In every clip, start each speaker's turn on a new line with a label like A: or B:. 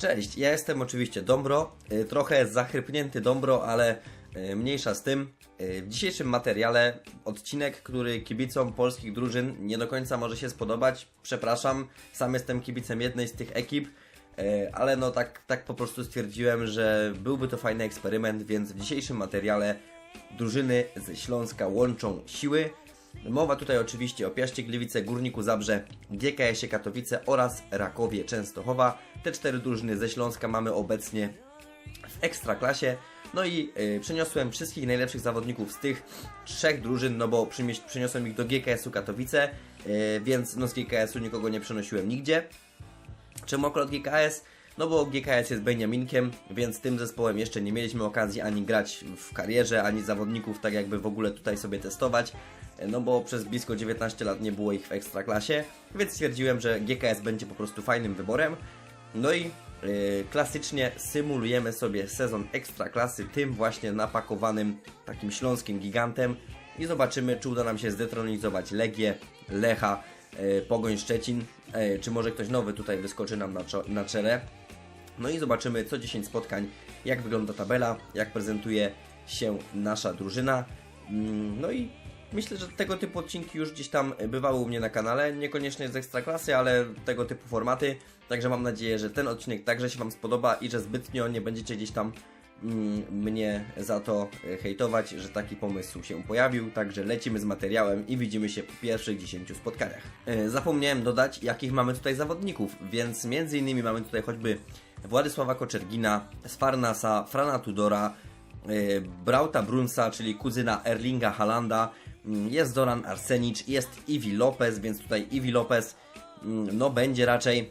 A: Cześć, ja jestem oczywiście Dombro, y, trochę zachrypnięty Dombro, ale y, mniejsza z tym. Y, W dzisiejszym materiale odcinek, który kibicom polskich drużyn nie do końca może się spodobać. Przepraszam, sam jestem kibicem jednej z tych ekip, ale no tak, tak po prostu stwierdziłem, że byłby to fajny eksperyment, więc w dzisiejszym materiale drużyny ze Śląska łączą siły. Mowa tutaj oczywiście o Piaście Gliwice, Górniku Zabrze, GKS-ie Katowice oraz Rakowie Częstochowa. Te cztery drużyny ze Śląska mamy obecnie w Ekstraklasie. No i y, przeniosłem wszystkich najlepszych zawodników z tych trzech drużyn, no bo przeniosłem ich do GKS-u Katowice, y, więc no z GKS-u nikogo nie przenosiłem nigdzie. Czemu akurat GKS? No bo GKS jest Beniaminkiem, więc tym zespołem jeszcze nie mieliśmy okazji ani grać w karierze, ani zawodników tak jakby w ogóle tutaj sobie testować. No bo przez blisko 19 lat nie było ich w ekstraklasie, więc stwierdziłem, że GKS będzie po prostu fajnym wyborem. No i yy, klasycznie symulujemy sobie sezon ekstraklasy tym właśnie napakowanym takim śląskim gigantem i zobaczymy, czy uda nam się zdetronizować Legię, Lecha, yy, Pogoń Szczecin, yy, czy może ktoś nowy tutaj wyskoczy nam na, na czele. No i zobaczymy co 10 spotkań, jak wygląda tabela, jak prezentuje się nasza drużyna. Mm, No i myślę, że tego typu odcinki już gdzieś tam bywały u mnie na kanale, niekoniecznie z ekstraklasy, ale tego typu formaty. Także mam nadzieję, że ten odcinek także się Wam spodoba i że zbytnio nie będziecie gdzieś tam mm, mnie za to e, hejtować, że taki pomysł się pojawił. Także lecimy z materiałem i widzimy się po pierwszych 10 spotkaniach. E, Zapomniałem dodać, jakich mamy tutaj zawodników, więc między innymi mamy tutaj choćby Władysława Koczergina, Sfarnasa, Frana Tudora, e, Brauta Brunsa, czyli kuzyna Erlinga Halanda, jest Doran Arsenicz, jest Iwi Lopez, więc tutaj Iwi Lopez mm, no będzie raczej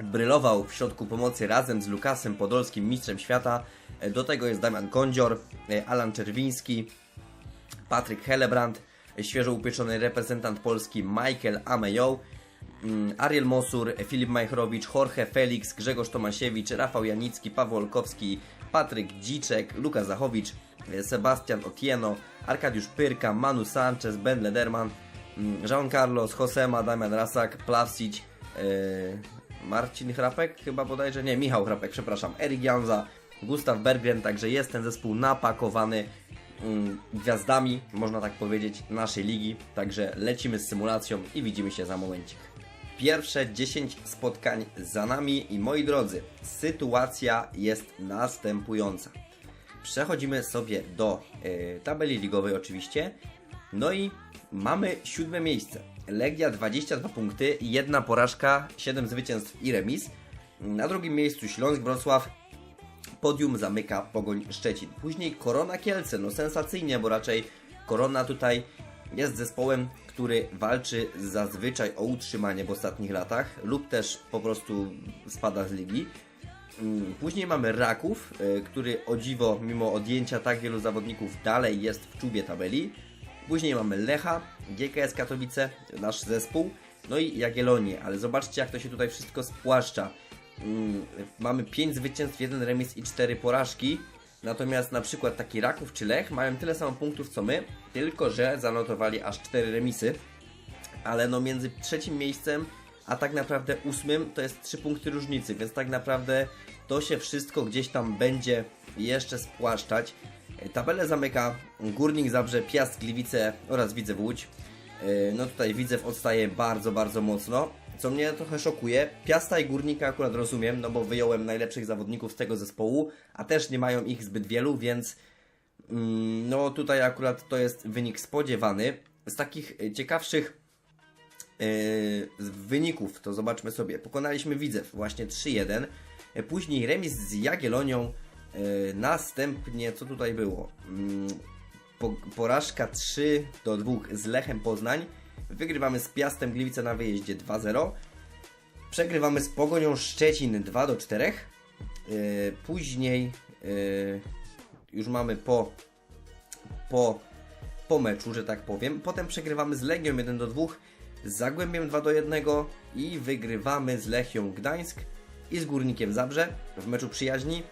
A: brylował w środku pomocy razem z Lukasem Podolskim, mistrzem świata. E, Do tego jest Damian Kondzior, e, Alan Czerwiński, Patryk Hellebrand, e, świeżo upieczony reprezentant Polski Michael Amejow, mm, Ariel Mosur, Filip Majchrowicz, Jorge Felix, Grzegorz Tomasiewicz, Rafał Janicki, Paweł Olkowski, Patryk Dziczek, Lukas Zachowicz, Sebastian Otieno, Arkadiusz Pyrka, Manu Sanchez, Ben Lederman, mm, Jean Carlos, Josema, Damian Rasak, Plavsic, e, Marcin Hrapek, chyba bodajże, nie, Michał Hrapek, przepraszam, Erik Janza, Gustaw Berggren, także jest ten zespół napakowany mm, gwiazdami, można tak powiedzieć, naszej ligi. Także lecimy z symulacją i widzimy się za momencik. Pierwsze 10 spotkań za nami i moi drodzy, sytuacja jest następująca. Przechodzimy sobie do e, tabeli ligowej oczywiście. No i mamy siódme miejsce. Legia 22 punkty, jedna porażka, 7 zwycięstw i remis. Na drugim miejscu Śląsk Wrocław, podium zamyka Pogoń Szczecin. Później Korona Kielce, no sensacyjnie, bo raczej Korona tutaj jest zespołem, który walczy zazwyczaj o utrzymanie w ostatnich latach lub też po prostu spada z ligi. Mm, Później mamy Raków, y, który o dziwo, mimo odjęcia tak wielu zawodników, dalej jest w czubie tabeli. Później mamy Lecha, GKS Katowice, nasz zespół, no i Jagiellonię, ale zobaczcie jak to się tutaj wszystko spłaszcza. Mm, Mamy 5 zwycięstw, 1 remis i 4 porażki. Natomiast na przykład taki Raków czy Lech mają tyle samo punktów co my, tylko że zanotowali aż 4 remisy. Ale no między trzecim miejscem a tak naprawdę ósmym to jest 3 punkty różnicy, więc tak naprawdę to się wszystko gdzieś tam będzie jeszcze spłaszczać. E, Tabelę zamyka Górnik Zabrze, Piast Gliwice oraz Widzew Łódź. E, No tutaj Widzew odstaje bardzo, bardzo mocno, co mnie trochę szokuje. Piasta i Górnika akurat rozumiem, no bo wyjąłem najlepszych zawodników z tego zespołu, a też nie mają ich zbyt wielu, więc mm, no tutaj akurat to jest wynik spodziewany. Z takich ciekawszych wyników, to zobaczmy sobie. Pokonaliśmy Widzew właśnie 3-1. E, Później remis z Jagiellonią. Yy, Następnie, co tutaj było? Po, porażka 3 do 2 z Lechem Poznań. Wygrywamy z Piastem Gliwice na wyjeździe 2-0. Przegrywamy z Pogonią Szczecin 2 do 4. Yy, Później yy, już mamy po po, po meczu, że tak powiem. Potem przegrywamy z Legią 1 do 2, Zagłębiem 2 do 1 i wygrywamy z Lechią Gdańsk i z Górnikiem Zabrze w meczu przyjaźni.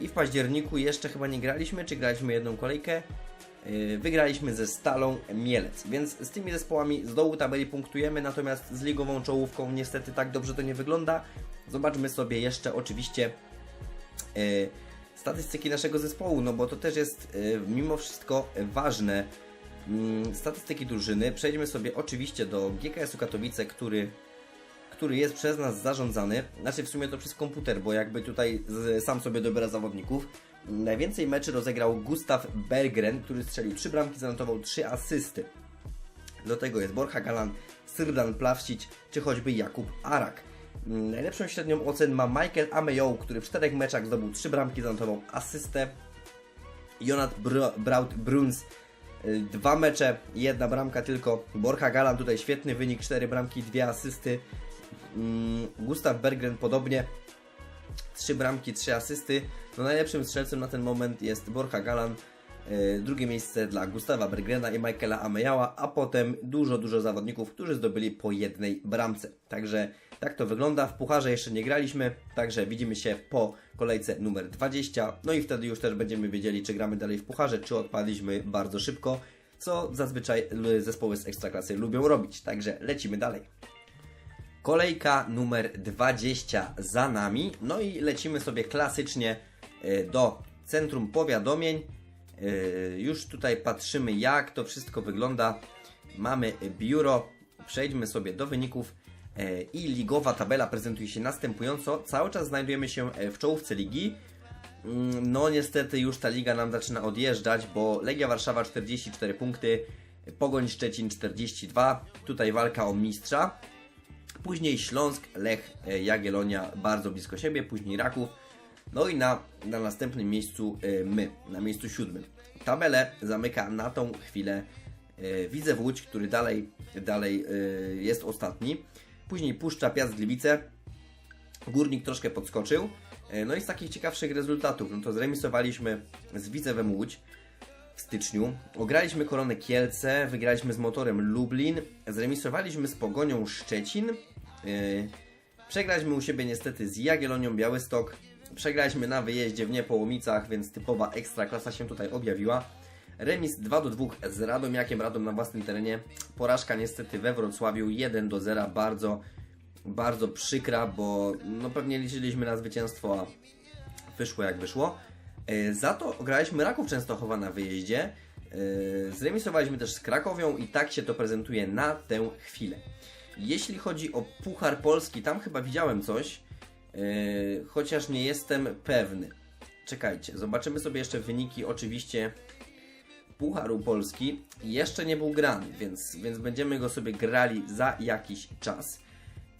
A: I w październiku jeszcze chyba nie graliśmy, czy graliśmy jedną kolejkę. Yy, Wygraliśmy ze Stalą Mielec, więc z tymi zespołami z dołu tabeli punktujemy, natomiast z ligową czołówką niestety tak dobrze to nie wygląda. Zobaczmy sobie jeszcze oczywiście e, statystyki naszego zespołu, no bo to też jest e, mimo wszystko ważne. Mm, Statystyki drużyny. Przejdźmy sobie oczywiście do GKS-u Katowice, który, który jest przez nas zarządzany. Znaczy w sumie to przez komputer, bo jakby tutaj z, sam sobie dobiera zawodników. Najwięcej meczy rozegrał Gustav Berggren, który strzelił 3 bramki, zanotował 3 asysty. Do tego jest Borja Galan, Syrdan Plawsić czy choćby Jakub Arak. Mm, Najlepszą średnią ocen ma Michael Ameyow, który w czterech meczach zdobył 3 bramki, zanotował asystę. Jonat Br- Braut Bruns, dwa mecze, jedna bramka tylko. Borja Galan tutaj świetny wynik, 4 bramki, dwie asysty. Mm, Gustav Berggren podobnie, 3 bramki, 3 asysty. No najlepszym strzelcem na ten moment jest Borja Galan. E, Drugie miejsce dla Gustawa Bergrena i Michaela Ameyała, a potem dużo, dużo zawodników, którzy zdobyli po jednej bramce. Także tak to wygląda. W pucharze jeszcze nie graliśmy, także widzimy się po kolejce numer 20. No i wtedy już też będziemy wiedzieli, czy gramy dalej w pucharze, czy odpadliśmy bardzo szybko, co zazwyczaj zespoły z ekstraklasy lubią robić. Także lecimy dalej. Kolejka numer 20 za nami. No i lecimy sobie klasycznie e, do centrum powiadomień. E, Już tutaj patrzymy, jak to wszystko wygląda. Mamy biuro. Przejdźmy sobie do wyników. E, I ligowa tabela prezentuje się następująco. Cały czas znajdujemy się e, w czołówce ligi. Mm, No niestety już ta liga nam zaczyna odjeżdżać, bo Legia Warszawa 44 punkty, Pogoń Szczecin 42. Tutaj walka o mistrza. Później Śląsk, Lech, e, Jagiellonia bardzo blisko siebie, później Raków. No i na, na następnym miejscu my, na miejscu siódmym. Tabelę zamyka na tą chwilę Widzew Łódź, który dalej, dalej jest ostatni. Później Puszcza Piast Gliwice. Górnik troszkę podskoczył. E, No i z takich ciekawszych rezultatów, no to zremisowaliśmy z Widzewem Łódź w styczniu. Ograliśmy Koronę Kielce, wygraliśmy z Motorem Lublin, zremisowaliśmy z Pogonią Szczecin, yy, przegraliśmy u siebie niestety z Jagiellonią Białystok, przegraliśmy na wyjeździe w Niepołomicach, więc typowa ekstraklasa się tutaj objawiła. Remis 2 do 2 z Radomiakiem, Radom na własnym terenie. Porażka niestety we Wrocławiu 1 do 0, bardzo, bardzo przykra, bo no pewnie liczyliśmy na zwycięstwo, a wyszło jak wyszło. E, Za to graliśmy Raków Częstochowa na wyjeździe. E, Zremisowaliśmy też z Krakowią i tak się to prezentuje na tę chwilę. Jeśli chodzi o Puchar Polski, tam chyba widziałem coś, e, chociaż nie jestem pewny. Czekajcie, zobaczymy sobie jeszcze wyniki oczywiście Pucharu Polski. Jeszcze nie był grany, więc, więc będziemy go sobie grali za jakiś czas.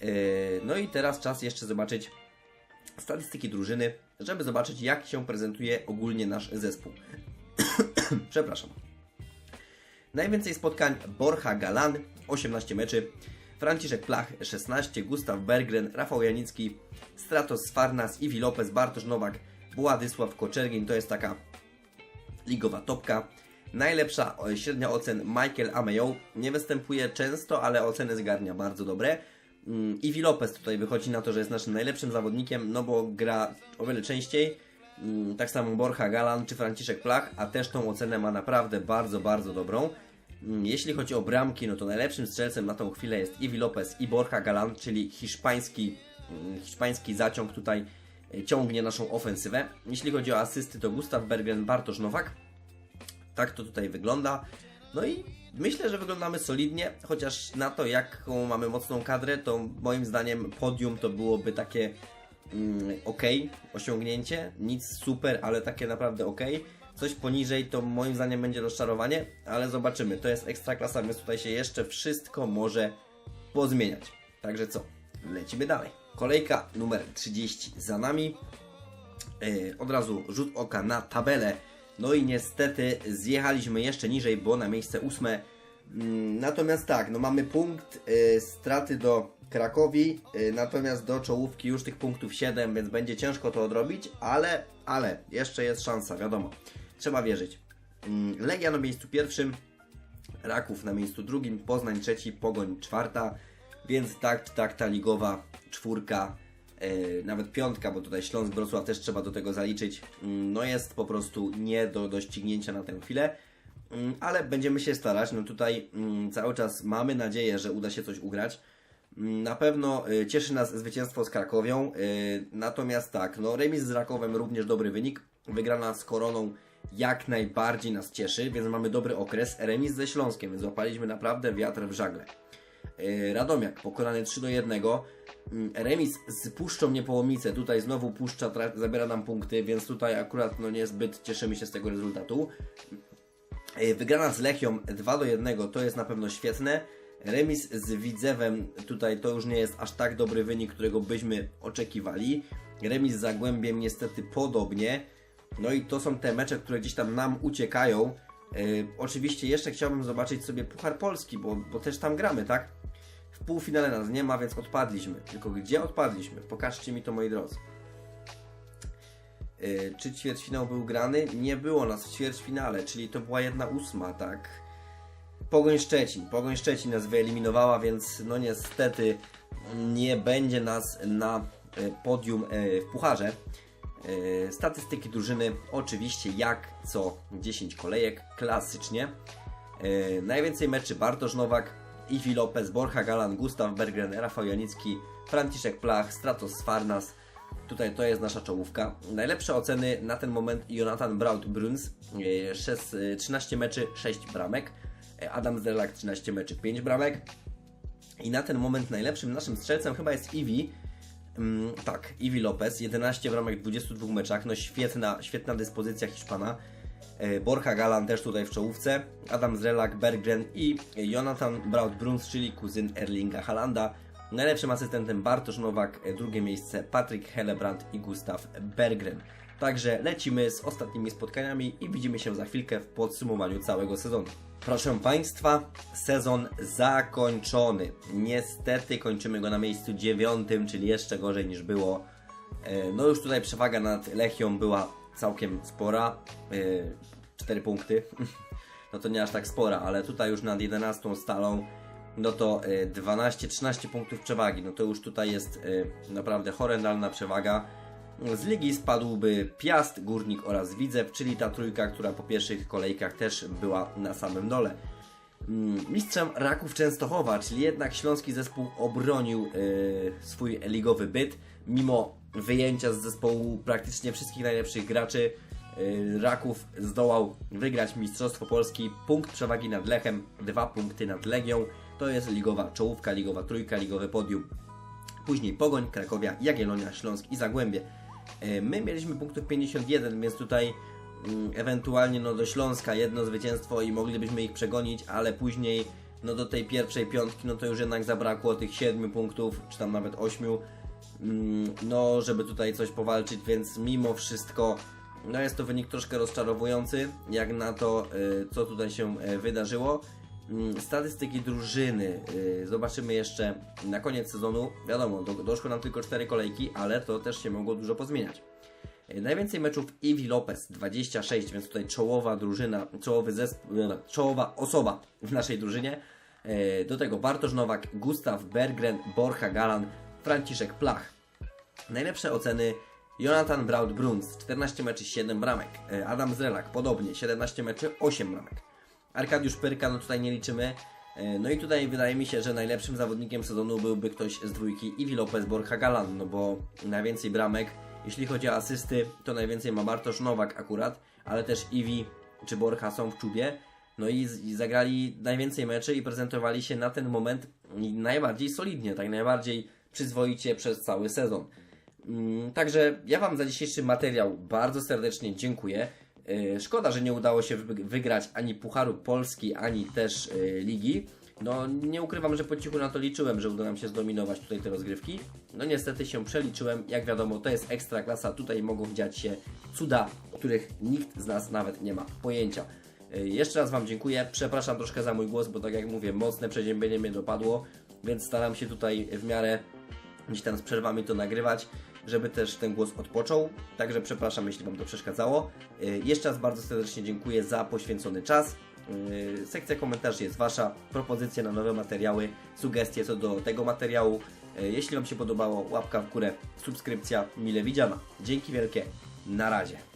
A: E, No i teraz czas jeszcze zobaczyć statystyki drużyny, żeby zobaczyć, jak się prezentuje ogólnie nasz zespół. Przepraszam. Najwięcej spotkań Borja Galan, 18 meczy, Franciszek Plach, 16, Gustaw Berggren, Rafał Janicki, Stratos Farnas, Iwi Lopez, Bartosz Nowak, Władysław Koczergin, to jest taka ligowa topka. Najlepsza e, średnia ocen Michael Ameyow. Nie występuje często, ale oceny zgarnia bardzo dobre. Mm, Iwi Lopez tutaj wychodzi na to, że jest naszym najlepszym zawodnikiem, no bo gra o wiele częściej. Mm, Tak samo Borja Galan czy Franciszek Plach, a też tą ocenę ma naprawdę bardzo, bardzo dobrą. Mm, Jeśli chodzi o bramki, no to najlepszym strzelcem na tą chwilę jest Iwi Lopez i Borja Galan, czyli hiszpański, hiszpański zaciąg tutaj e, ciągnie naszą ofensywę. Jeśli chodzi o asysty, to Gustav Bergen, Bartosz Nowak. Tak to tutaj wygląda. No i myślę, że wyglądamy solidnie, chociaż na to, jaką mamy mocną kadrę, to moim zdaniem podium to byłoby takie mm, ok osiągnięcie. Nic super, ale takie naprawdę ok. Coś poniżej to moim zdaniem będzie rozczarowanie, ale zobaczymy. To jest ekstraklasa, więc tutaj się jeszcze wszystko może pozmieniać. Także co? Lecimy dalej. Kolejka numer 30 za nami. Yy, od razu rzut oka na tabelę. No i niestety zjechaliśmy jeszcze niżej, bo na miejsce ósme. Mm, Natomiast tak, no mamy punkt yy, straty do Krakowi, yy, natomiast do czołówki już tych punktów 7, więc będzie ciężko to odrobić, ale, ale jeszcze jest szansa, wiadomo. Trzeba wierzyć. Mm, Legia na miejscu pierwszym, Raków na miejscu drugim, Poznań trzeci, Pogoń czwarta, więc tak, tak ta ligowa czwórka, nawet piątka, bo tutaj Śląsk Wrocław też trzeba do tego zaliczyć, mm, no jest po prostu nie do doścignięcia na tę chwilę, Mm, ale będziemy się starać, no tutaj mm, cały czas mamy nadzieję, że uda się coś ugrać. Na pewno y, cieszy nas zwycięstwo z Krakowią, y, natomiast tak, no remis z Rakowem również dobry wynik, wygrana z Koroną jak najbardziej nas cieszy, więc mamy dobry okres, remis ze Śląskiem, więc złapaliśmy naprawdę wiatr w żagle. Radomiak pokonany 3 do 1, Mm, remis z Puszczą Niepołomice, tutaj znowu Puszcza zabiera nam punkty, więc tutaj akurat no niezbyt cieszymy się z tego rezultatu. E, Wygrana z Lechią 2 do 1 to jest na pewno świetne. Remis z Widzewem tutaj to już nie jest aż tak dobry wynik, którego byśmy oczekiwali. Remis z Zagłębiem niestety podobnie. No i to są te mecze, które gdzieś tam nam uciekają. E, oczywiście jeszcze chciałbym zobaczyć sobie Puchar Polski, bo, bo też tam gramy, tak? W półfinale nas nie ma, więc odpadliśmy. Tylko gdzie odpadliśmy? Pokażcie mi to moi drodzy. Yy, czy ćwierćfinał był grany? Nie było nas w ćwierćfinale, czyli to była jedna ósma, tak? Pogoń Szczecin. Pogoń Szczecin nas wyeliminowała, więc no niestety nie będzie nas na e, podium e, w pucharze. Statystyki drużyny oczywiście jak co 10 kolejek, klasycznie. Najwięcej meczy Bartosz Nowak, Iwi Lopez, Borja Galan, Gustaw Bergren, Rafał Janicki, Franciszek Plach, Stratos Farnas. Tutaj to jest nasza czołówka. Najlepsze oceny na ten moment Jonathan Braut-Bruns, szes- e, 13 meczy, 6 bramek. E, Adam Zdelak 13 meczy, 5 bramek. I na ten moment najlepszym naszym strzelcem chyba jest Iwi. Mm, tak, Iwi Lopez, 11 bramek w 22 meczach, no świetna, świetna dyspozycja Hiszpana. E, Borja Galan też tutaj w czołówce, Adam Zrelak, Berggren i Jonathan Braut-Bruns, czyli kuzyn Erlinga Halanda. Najlepszym asystentem Bartosz Nowak, e, drugie miejsce Patryk Hellebrand i Gustav Berggren. Także lecimy z ostatnimi spotkaniami i widzimy się za chwilkę w podsumowaniu całego sezonu. Proszę Państwa, sezon zakończony. Niestety kończymy go na miejscu dziewiątym, czyli jeszcze gorzej niż było. E, No już tutaj przewaga nad Lechią była całkiem spora. 4 punkty. No to nie aż tak spora, ale tutaj już nad 11 stalą no to e, 12-13 punktów przewagi. No to już tutaj jest e, naprawdę horrendalna przewaga. Z ligi spadłby Piast, Górnik oraz Widzew, czyli ta trójka, która po pierwszych kolejkach też była na samym dole. Mm, Mistrzem Raków Częstochowa, czyli jednak śląski zespół obronił e, swój ligowy byt, mimo wyjęcia z zespołu praktycznie wszystkich najlepszych graczy. e, Raków zdołał wygrać Mistrzostwo Polski, punkt przewagi nad Lechem, dwa punkty nad Legią. To jest ligowa czołówka, ligowa trójka, ligowe podium. Później Pogoń, Krakowia, Jagiellonia, Śląsk i Zagłębie. E, My mieliśmy punktów 51, więc tutaj mm, ewentualnie no, do Śląska jedno zwycięstwo i moglibyśmy ich przegonić, ale później no, do tej pierwszej piątki no to już jednak zabrakło tych 7 punktów, czy tam nawet 8, mm, no żeby tutaj coś powalczyć, więc mimo wszystko no jest to wynik troszkę rozczarowujący, jak na to, y, co tutaj się y, wydarzyło. Mm, Statystyki drużyny y, zobaczymy jeszcze na koniec sezonu. Wiadomo, do, doszło nam tylko 4 kolejki, ale to też się mogło dużo pozmieniać. Najwięcej meczów Iwi Lopez 26, więc tutaj czołowa drużyna, czołowy zespół, no, czołowa osoba w naszej drużynie. Do tego Bartosz Nowak, Gustaw Berggren, Borja Galan, Franciszek Plach. Najlepsze oceny Jonathan Braut-Bruns 14 meczy 7 bramek. E, Adam Zrelak podobnie 17 meczy 8 bramek. Arkadiusz Pyrka no tutaj nie liczymy. E, No i tutaj wydaje mi się, że najlepszym zawodnikiem sezonu byłby ktoś z dwójki Iwi Lopez Borja Galan, no bo najwięcej bramek. Jeśli chodzi o asysty, to najwięcej ma Bartosz Nowak akurat, ale też Iwi czy Borja są w czubie. No i, i zagrali najwięcej meczy i prezentowali się na ten moment najbardziej solidnie, tak najbardziej przyzwoicie przez cały sezon. Mm, Także ja Wam za dzisiejszy materiał bardzo serdecznie dziękuję. Yy, Szkoda, że nie udało się wy- wygrać ani Pucharu Polski, ani też yy, Ligi. No nie ukrywam, że po cichu na to liczyłem, że uda nam się zdominować tutaj te rozgrywki. No niestety się przeliczyłem. Jak wiadomo, to jest ekstra klasa. Tutaj mogą dziać się cuda, których nikt z nas nawet nie ma pojęcia. Yy, Jeszcze raz Wam dziękuję. Przepraszam troszkę za mój głos, bo tak jak mówię, mocne przeziębienie mnie dopadło, więc staram się tutaj w miarę gdzieś tam z przerwami to nagrywać, żeby też ten głos odpoczął. Także przepraszam, jeśli Wam to przeszkadzało. Yy, Jeszcze raz bardzo serdecznie dziękuję za poświęcony czas. Yy, Sekcja komentarzy jest Wasza. Propozycje na nowe materiały, sugestie co do tego materiału. Yy, Jeśli Wam się podobało, łapka w górę, subskrypcja, mile widziana. Dzięki wielkie. Na razie.